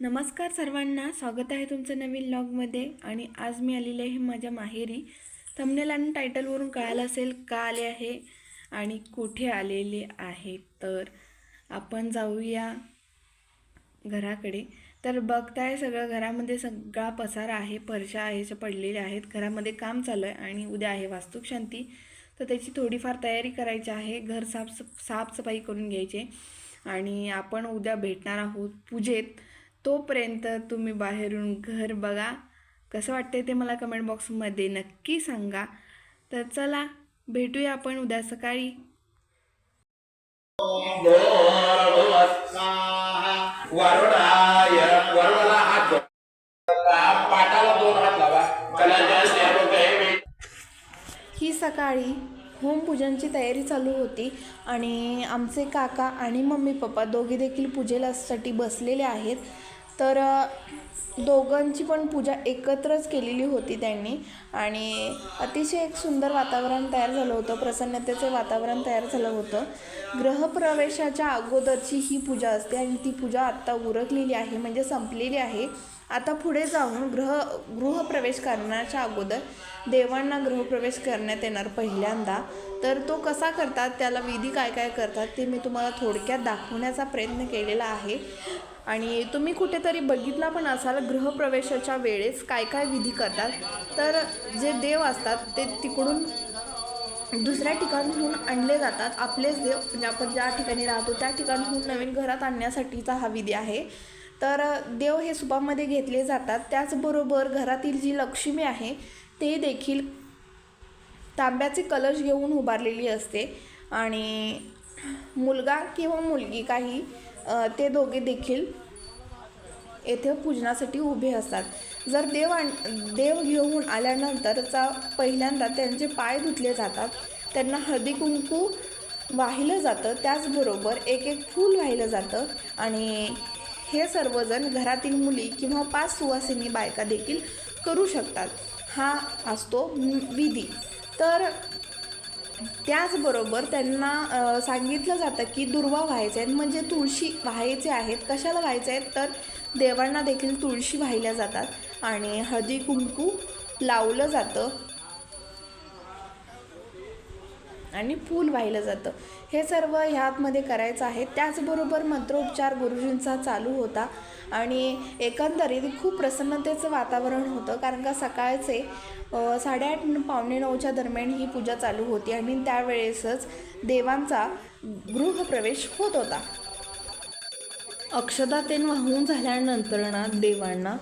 नमस्कार सर्वांना स्वागत आहे तुमचं नवीन लॉगमध्ये आणि आज मी आलेले आहे माझ्या माहेरी. थंबनेल आणि टायटलवरून कळालं असेल का आले आहे आणि कुठे आलेले आहे. तर आपण जाऊया घराकडे. तर बघताय सगळं घरामध्ये सगळा पसारा आहे परशा आहे पडलेले आहेत. घरामध्ये काम चालू आहे आणि उद्या आहे वास्तुक शांती तर त्याची थोडीफार तयारी करायची आहे. घर साफ साफसफाई करून घ्यायचे आणि आपण उद्या भेटणार आहोत पूजेत. तोपर्यंत तुम्ही बाहेरून घर बघा. कसं वाटते ते मला कमेंट बॉक्समध्ये नक्की सांगा. तर चला भेटूया आपण उद्या सकाळी. ही सकाळी होमपूजनची तयारी चालू होती आणि आमचे काका आणि मम्मी पप्पा दोघे देखील पूजेलासाठी बसलेले आहेत. तर दोघांची पण पूजा एकत्रच केलेली होती त्यांनी आणि अतिशय एक सुंदर वातावरण तयार झालं होतं प्रसन्नतेचे वातावरण तयार झालं होतं. ग्रहप्रवेशाच्या अगोदरची ही पूजा असते आणि ती पूजा आत्ता उरकलेली आहे म्हणजे संपलेली आहे. आता पुढे जाऊन ग्रह गृहप्रवेश करण्याच्या अगोदर देवांना गृहप्रवेश करण्यात येणार पहिल्यांदा. तर तो कसा करतात त्याला विधी काय काय करतात ते मी तुम्हाला थोडक्यात दाखवण्याचा प्रयत्न केलेला आहे. आणि तुम्ही कुठेतरी बघितला पण असाल गृहप्रवेशाच्या वेळेस काय काय विधी करतात. तर जे देव असतात ते तिकडून दुसऱ्या ठिकाणहून आणले जातात. आपलेच देव म्हणजे आपण ज्या ठिकाणी राहतो त्या ठिकाणहून नवीन घरात आणण्यासाठीचा हा विधी आहे. तर देव हे सुपामध्ये घेतले जातात. त्याचबरोबर घरातील जी लक्ष्मी आहे ते देखील तांब्याचे कलश घेऊन उभारलेली असते. आणि मुलगा किंवा मुलगी काही ते दोघे देखील येथे पूजनासाठी उभे असतात. जर देव आण देव घेऊन आल्यानंतरचा पहिल्यांदा त्यांचे पाय धुतले जातात. त्यांना हळदी कुंकू वाहिलं जातं. त्याचबरोबर एक एक फूल वाहिलं जातं. आणि हे सर्वजण घरातील मुली किंवा पाच सुवासिनी बायका देखील करू शकतात. हा असतो विधी. तर त्याचबरोबर त्यांना सांगितलं जातं की दुर्वा व्हायचे आहेत. म्हणजे तुळशी व्हायचे आहेत. कशाला व्हायचे आहेत? तर देवांना देखील तुळशी वाहिल्या जातात आणि हळदी कुंकू लावलं जातं. आणि फूल वाहिलं जातं. हे सर्व ह्यातमध्ये करायचं आहे. त्याचबरोबर मंत्रोपचार गुरुजींचा चालू होता आणि एकंदरीत खूप प्रसन्नतेचं वातावरण होतं. कारण का सकाळचे साडेआठ पावणे नऊच्या दरम्यान ही पूजा चालू होती. आणि त्यावेळेसच देवांचा गृहप्रवेश होत होता. अक्षदातेन वाहून झाल्यानंतर ना देवांना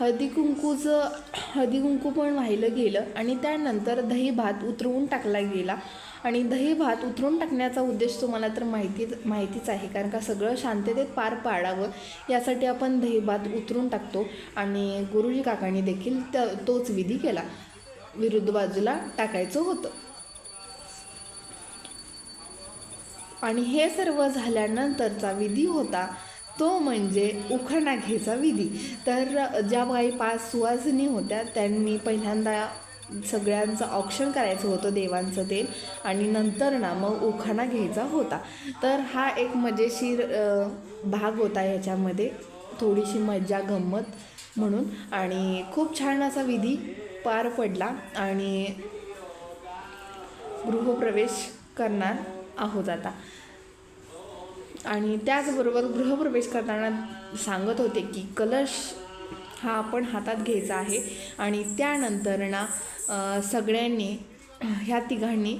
हळदी कुंकूचं हळदी कुंकू पण वाहिलं गेलं आणि त्यानंतर दही भात उतरवून टाकला गेला. आणि दही भात उतरून टाकण्याचा उद्देश तुम्हाला तर माहितीच माहितीच आहे. कारण का सगळं शांततेत पार पाडावं यासाठी आपण दही भात उतरून टाकतो. आणि गुरुजी काकांनी देखील त तोच विधी केला. विरुद्ध बाजूला टाकायचं होतं. आणि हे सर्व झाल्यानंतरचा विधी होता तो म्हणजे उखाणा घ्यायचा विधी. तर ज्या काही पाच सुवासिनी होत्या त्यांनी पहिल्यांदा सगळ्यांचं ऑप्शन करायचं होतं देवांचं ते. आणि नंतर ना मग उखाणा घ्यायचा होता. तर हा एक मजेशीर भाग होता ह्याच्यामध्ये. थोडीशी मज्जा गंमत म्हणून. आणि खूप छान असा विधी पार पडला आणि गृहप्रवेश करणार आहोत आता. आणि त्याचबरोबर गृहप्रवेश करताना सांगत होते की कलश हा आपण हातात घ्यायचा आहे. आणि त्यानंतर ना सगळ्यांनी ह्या तिघांनी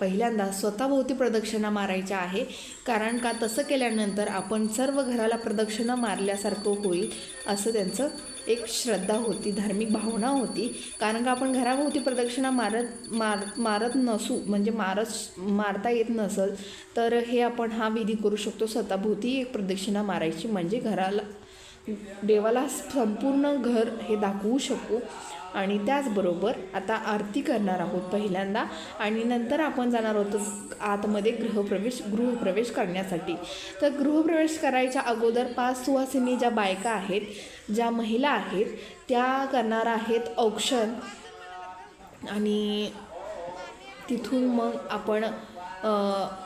पहिल्यांदा स्वतःभोवती प्रदक्षिणा मारायच्या आहे. कारण का तसं केल्यानंतर आपण सर्व घराला प्रदक्षिणा मारल्यासारखं होईल असं त्यांचं एक श्रद्धा होती धार्मिक भावना होती. कारण का आपण घराभोवती प्रदक्षिणा मारत मार मारत नसू म्हणजे मारत मारता येत नसल तर हे आपण हा विधी करू शकतो. स्वतःभोवती एक प्रदक्षिणा मारायची म्हणजे घराला देवाला संपूर्ण घर हे दाखवू शकू. आणि त्याचबरोबर आता आरती करणार आहोत पहिल्यांदा. आणि नंतर आपण जाणार होतो आतमध्ये गृहप्रवेश गृहप्रवेश करण्यासाठी. तर गृहप्रवेश करायच्या अगोदर पाच सुवासिनी ज्या बायका आहेत ज्या महिला आहेत त्या करणार आहेत औक्षण. आणि तिथून मग आपण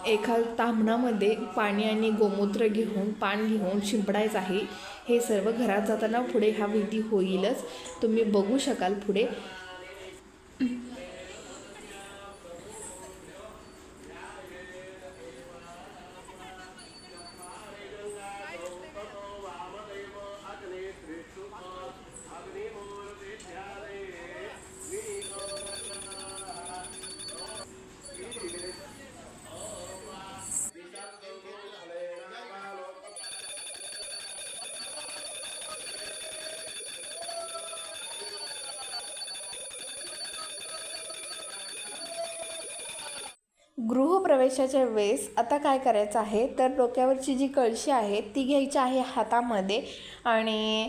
एका तांबणामध्ये पाणी आणि गोमूत्र घेऊन पान घेऊन शिंपडायचं आहे. हे सर्व घरात जाताना पुढे हा विधी होईलच. तुम्ही बघू शकाल पुढे. प्रवेशाच्या वेळेस आता काय करायचं आहे? तर डोक्यावरची जी कळशी आहे ती घ्यायची आहे हातामध्ये आणि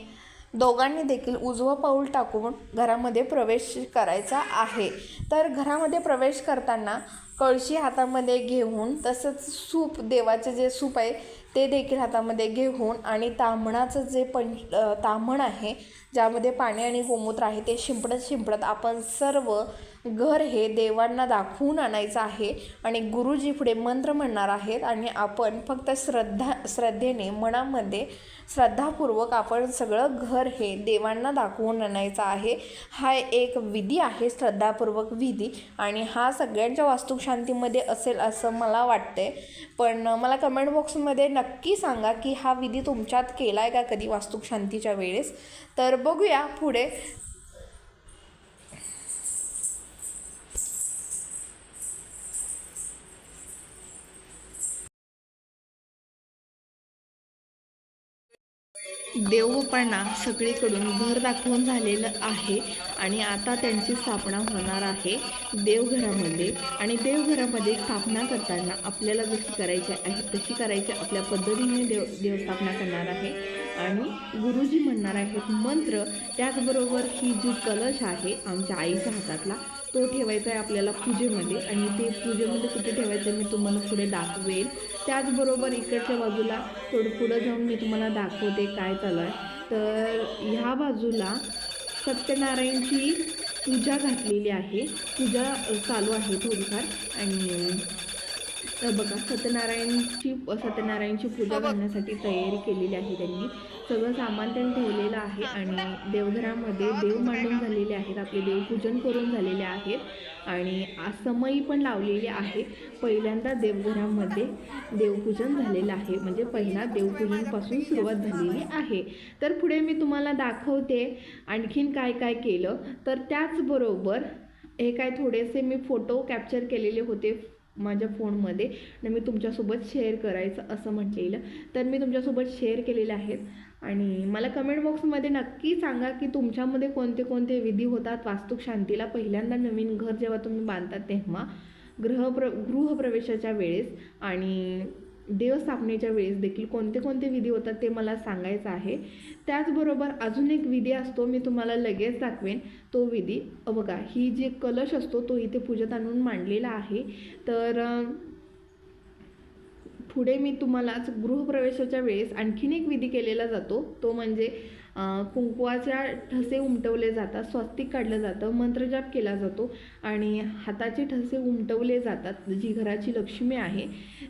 दोघांनी देखील उजवं पाऊल टाकून घरामध्ये प्रवेश करायचा आहे. तर घरामध्ये प्रवेश करताना कळशी हातामध्ये घेऊन तसंच सूप देवाचे जे सूप आहे ते देखील हातामध्ये घेऊन आणि तांबणाचं जे पण तांबण आहे ज्यामध्ये पाणी आणि गोमूत्र आहे ते शिंपडत शिंपडत आपण सर्व घर हे देवांना दाखवून आणायचं आहे आणि गुरुजी पुढे मंत्र म्हणणार आहेत आणि आपण फक्त श्रद्धा श्रद्धेने मनामध्ये श्रद्धापूर्वक आपण सगळं घर हे देवांना दाखवून आणायचं आहे. हा एक विधी आहे श्रद्धापूर्वक विधी आणि हा सगळ्यांच्या वास्तुशांतीमध्ये असेल असं मला वाटतंय. पण मला कमेंट बॉक्समध्ये नक्की सांगा की हा विधी तुमच्यात केला आहे का कधी वास्तुशांतीच्या वेळेस? तर बघूया पुढे. देवपणा सगळीकडून घर दाखवून झालेलं आहे आणि आता त्यांची स्थापना होणार आहे देवघरामध्ये. आणि देवघरामध्ये स्थापना करताना आपल्याला जशी करायची आहे तशी करायची आपल्या पद्धतीने देव देवस्थापना करणार आहे. आणि गुरुजी म्हणणार आहेत मंत्र त्याचबरोबर ही जी कलश आहे आमच्या आईच्या हातातला तो ठेवायचा आहे आपल्याला पूजेमध्ये आणि ते पूजेमध्ये कुठे ठेवायचं आहे मी तुम्हाला पुढे दाखवेल. त्याचबरोबर इकडच्या बाजूला थोडं पुढं जाऊन मी तुम्हाला दाखवते काय चालू आहे. तर ह्या बाजूला सत्यनारायणची पूजा घातलेली आहे. पूजा चालू आहे थोडीफार आणि अ, बघा सत्यनारायणची सत्यनारायणची पूजा करण्यासाठी तयारी केलेली आहे त्यांनी. सगळं सामान त्यांनी ठेवलेलं आहे आणि देवघरामध्ये देव मांडून झालेले आहेत आपले देवपूजन करून झालेले आहेत आणि समई पण लावलेली आहे. पहिल्यांदा देवघरामध्ये देवपूजन झालेलं आहे म्हणजे पहिला देवपूजनपासून सुरुवात झालेली आहे. तर पुढे मी तुम्हाला दाखवते आणखीन काय काय केलं. तर त्याचबरोबर हे काय थोडेसे मी फोटो कॅप्चर केलेले होते. माझ्या फोनमध्ये आणि मी तुमच्यासोबत शेअर करायचं असं म्हटलेलं. तर मी तुमच्यासोबत शेअर केलेले आहेत. आणि मला कमेंट बॉक्समध्ये नक्की सांगा की तुमच्यामध्ये कोणते कोणते विधी होतात वास्तुक शांतीला पहिल्यांदा नवीन घर जेव्हा तुम्ही बांधता तेव्हा. गृहप्र गृहप्रवेशाच्या वेळेस आणि देवस्थापनेच्या वेळेस देखील कोणते कोणते विधी होतात ते मला सांगायचं आहे. त्याचबरोबर अजून एक विधी असतो मी तुम्हाला लगेच दाखवेन. तो विधी बघा ही जी कलश असतो तो इथे पूजेत आणून मांडलेला आहे. तर पुढे मी तुम्हालाच गृहप्रवेशाच्या वेळेस आणखीन एक विधी केलेला जातो. तो म्हणजे कुंकवाच्या ठसे उमटवले जातात स्वस्तिक काढलं जातं मंत्रजाप केला जातो आणि हाताचे ठसे उमटवले जातात जी घराची लक्ष्मी आहे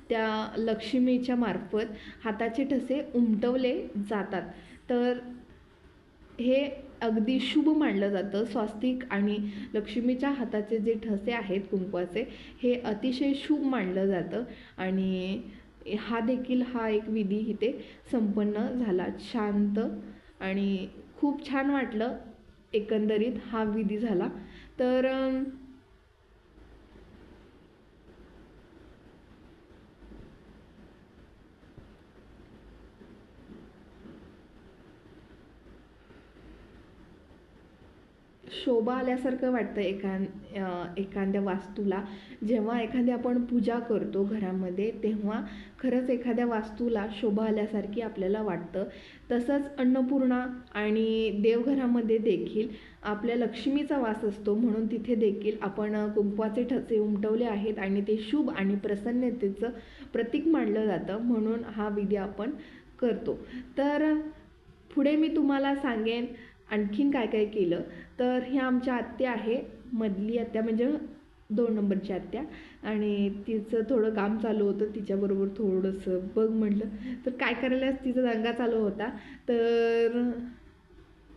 त्या लक्ष्मीच्या मार्फत हाताचे ठसे उमटवले जातात. तर हे अगदी शुभ मानलं जातं स्वास्तिक आणि लक्ष्मीच्या हाताचे जे ठसे आहेत कुंकवाचे हे अतिशय शुभ मानलं जातं आणि हा देखील हा एक विधी इथे संपन्न झाला. शांत आणि खूप छान वाटलं एकंदरीत हा विधी झाला. तर शोभा आल्यासारखं वाटतं एखाद एखाद्या वास्तूला. जेव्हा एखादी आपण पूजा करतो घरामध्ये तेव्हा खरंच एखाद्या वास्तूला शोभा आल्यासारखी आपल्याला वाटतं. तसंच अन्नपूर्णा आणि देवघरामध्ये देखील आपल्या लक्ष्मीचा वास असतो. म्हणून तिथे देखील आपण कुंकवाचे ठसे उमटवले आहेत आणि ते शुभ आणि प्रसन्नतेचं प्रतीक मानलं जातं. म्हणून हा विधी आपण करतो. तर पुढे मी तुम्हाला सांगेन आणखीन काय काय केलं? तर ह्या आमच्या आत्या आहे मधली आत्या म्हणजे दोन नंबरची आत्या. आणि तिचं थोडं काम चालू होतं तिच्याबरोबर थोडंसं बघ म्हटलं. तर काय करायला तिचा दंगा चालू होता. तर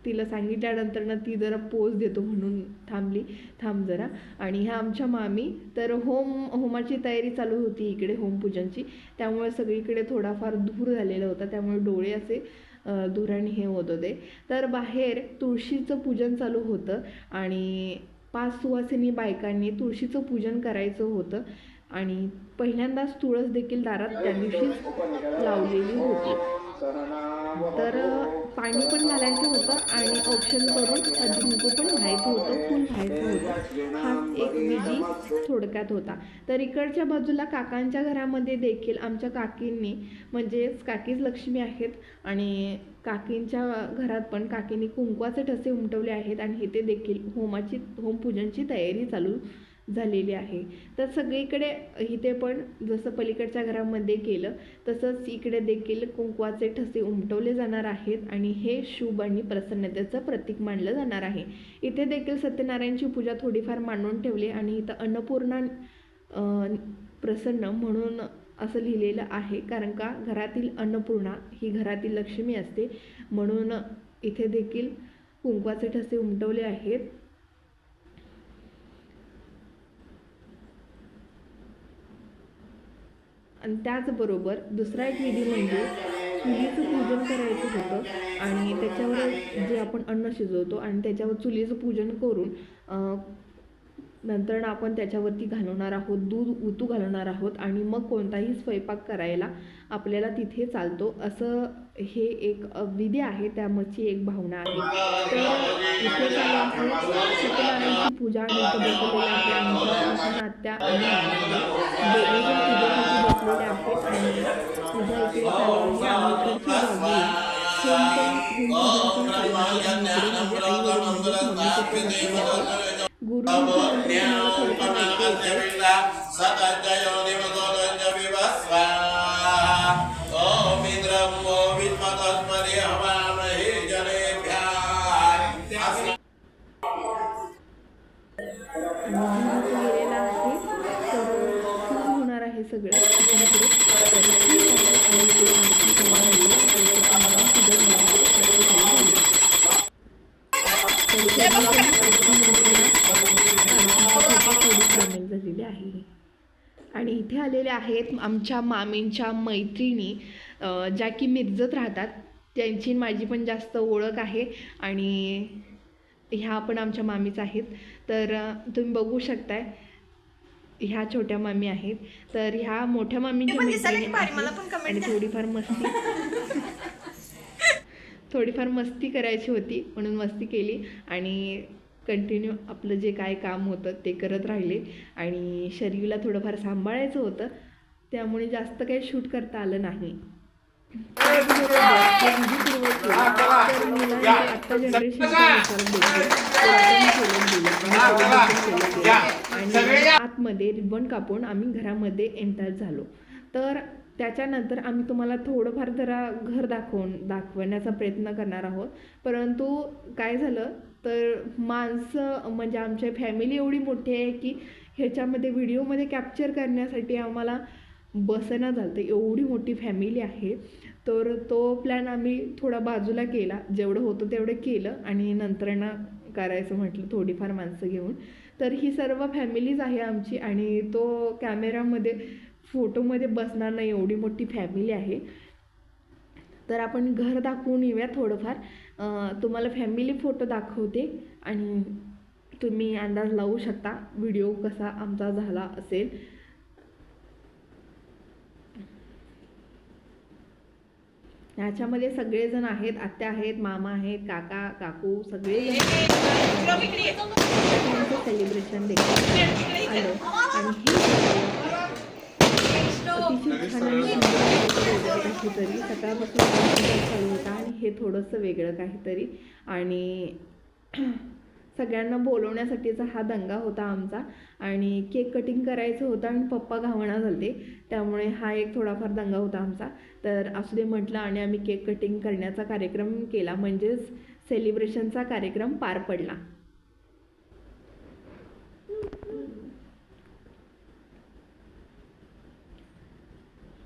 तिला सांगितल्यानंतर ना ती जरा पोज देतो म्हणून थांबली. थांब जरा. आणि ह्या आमच्या मामी तर होम होमाची तयारी चालू होती इकडे होमपूजनची. त्यामुळे सगळीकडे थोडाफार धूर झालेला होता. त्यामुळे डोळे असे धुरण हे होत होते तर बाहेर तुळशीचं पूजन चालू होतं आणि पाच सुवासिनी बायकांनी तुळशीचं पूजन करायचं होतं आणि पहिल्यांदाच तुळस देखील दारात त्या दिवशीच लावलेली होती. तर पाणी पण घालायचं होतं आणि ऑप्शन करून कुंकू पण व्हायचं होतं फुल व्हायचं होतं. हा एक विधी थोडक्यात होता. तर इकडच्या बाजूला काकांच्या घरामध्ये देखील आमच्या काकींनी म्हणजेच काकीच लक्ष्मी आहेत आणि काकींच्या घरात पण काकींनी कुंकवाचे ठसे उमटवले आहेत आणि इथे देखील होमाची होमपूजनची तयारी चालू झालेली आहे. तर सगळीकडे इथे पण जसं पलीकडच्या घरामध्ये केलं तसंच इकडे देखील कुंकवाचे ठसे उमटवले जाणार आहेत आणि हे शुभ आणि प्रसन्नतेचं प्रतीक मानलं जाणार आहे. इथे देखील सत्यनारायणची पूजा थोडीफार मांडून ठेवली आणि इथं अन्नपूर्णा प्रसन्न म्हणून असं लिहिलेलं आहे. कारण का? घरातील अन्नपूर्णा ही घरातील लक्ष्मी असते. म्हणून इथे देखील कुंकवाचे ठसे उमटवले आहेत. आणि त्याचबरोबर दुसरा एक विधी म्हणजे चुलीचं पूजन करायचं होतं. आणि त्याच्यावर जे आपण अन्न शिजवतो आणि त्याच्यावर चुलीचं पूजन करून नंतर आपण त्याच्यावरती घालवणार आहोत दूध उतू घालवणार आहोत आणि मग कोणताही स्वयंपाक करायला आपल्याला तिथे चालतो. असं हे एक विधी आहे त्यामची एक भावना आहे. तर इथे काय आहे सत्यनारायणची पूजा आणि इथं आणि मामाने दोघेजण पूजेसाठी बसलेले आहेत आणि पूजा इकडे चालू आहे आणि इकडची बाजूला होम पण होम पूजन पण चालू आहे आणि इकडे म्हणजे आई वडील म्हणजेच मम्मी पप्पा बसलेले आहेत गुरुजींचं मंत्र तुम्हाला थोडंफार ऐकू येतं आणि गुरुजी गेलेला आहे तर सुरू होणार आहे सगळं इकडे तिकडे. तर ठीक आहे. आणि इकडे आरती करणार आहे. आणि इकडे आम्हाला पूजन होणार आहे. सर्व काही झालं. तर इकडे आरती मंदिरात आरतीची थोडी सामील झालेली आहे आणि इथे आहेत. आमच्या मामींच्या मैत्रिणी ज्या की मिरजत राहतात त्यांची माझी पण जास्त ओळख आहे आणि ह्या पण आमच्या मामीच आहेत. तर तुम्ही बघू शकताय ह्या छोट्या मामी आहेत. तर ह्या मोठ्या मामींच्या मैत्रिणी आणि थोडीफार मस्ती थोडीफार मस्ती करायची होती म्हणून मस्ती केली आणि कंटिन्यू आपलं जे काय काम होतं ते करत राहिले. आणि शरीरला थोडंफार सांभाळायचं होतं. त्यामुळे जास्त काही शूट करता आलं नाही आत्ता. आणि आतमध्ये रिबन कापून आम्ही घरामध्ये एंटर झालो तर त्याच्यानंतर आम्ही तुम्हाला थोडंफार जरा घर दाखवून दाखवण्याचा प्रयत्न करणार आहोत परंतु काय झालं तर माणसं म्हणजे आमच्या फॅमिली एवढी मोठी आहे की ह्याच्यामध्ये व्हिडिओमध्ये कॅप्चर करण्यासाठी आम्हाला बसना झालं तर एवढी मोठी फॅमिली आहे. तर तो प्लॅन आम्ही थोडा बाजूला केला. जेवढं होतं तेवढं केलं आणि नंतर ना करायचं म्हटलं थोडीफार माणसं घेऊन. तर ही सर्व फॅमिलीज आहे आमची आणि तो कॅमेरामध्ये फोटोमध्ये बसणार नाही एवढी मोठी फॅमिली आहे. तर आपण घर दाखवून येऊया थोडंफार. तुम्हाला फॅमिली फोटो दाखवते आणि तुम्ही अंदाज लावू शकता. व्हिडिओ कसा आमचा झाला असेल. ह्याच्यामध्ये सगळेजण आहेत आत्या आहेत मामा आहेत काका काकू सगळे सेलिब्रेशन देखील. आलं. आणि हे काहीतरी सकाळपासून चालू होता आणि हे थोडंसं वेगळं काहीतरी. आणि सगळ्यांना बोलवण्यासाठीचा हा दंगा होता आमचा. आणि केक कटिंग करायचं होतं आणि पप्पा घावणा झाले त्यामुळे हा एक थोडाफार दंगा होता आमचा. तर असू दे म्हटलं आणि आम्ही केक कटिंग करण्याचा कार्यक्रम केला. म्हणजेच सेलिब्रेशनचा कार्यक्रम पार पडला.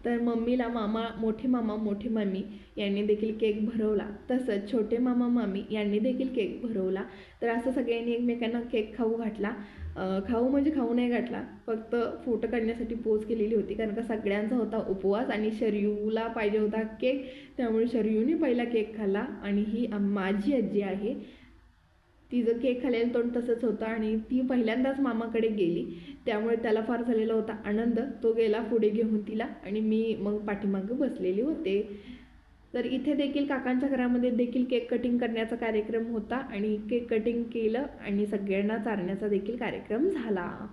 तर मम्मीला मामा मोठे मामा मोठी मामी यांनी देखील केक भरवला. तसंच छोटे मामा मामी यांनी देखील केक भरवला. तर असं सगळ्यांनी एकमेकांना केक खाऊ घातला. खाऊ म्हणजे खाऊ नाही घातला. फक्त फोटो काढण्यासाठी पोज केलेली होती. कारण का सगळ्यांचा होता उपवास आणि शरयूला पाहिजे होता केक. त्यामुळे शरयूने पहिला केक खाल्ला आणि ही माझी आजी आहे. तिचं केक खाल्लेलं तोंड तसंच होतं आणि ती पहिल्यांदाच मामाकडे गेली त्यामुळे त्याला फार झालेला होता आनंद. तो गेला पुढे घेऊन तिला आणि मी मग पाठीमागं बसलेली होते. तर इथे देखील काकांच्या घरामध्ये देखील केक कटिंग करण्याचा कार्यक्रम होता आणि केक कटिंग केलं आणि सगळ्यांना चारण्याचा देखील कार्यक्रम झाला.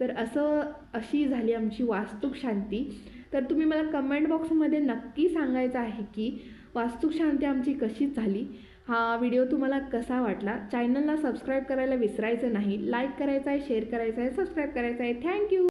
तर असं अशी झाली आमची वास्तुक शांती. तर तुम्ही मला कमेंट बॉक्समध्ये नक्की सांगायचं आहे की वास्तुक शांती आमची कशी झाली? हा व्हिडिओ तुम्हाला कसा वाटला? चॅनलला सबस्क्राईब करायला विसरायचं नाही. लाईक करायचं आहे शेअर करायचं आहे सबस्क्राईब करायचं आहे. थँक्यू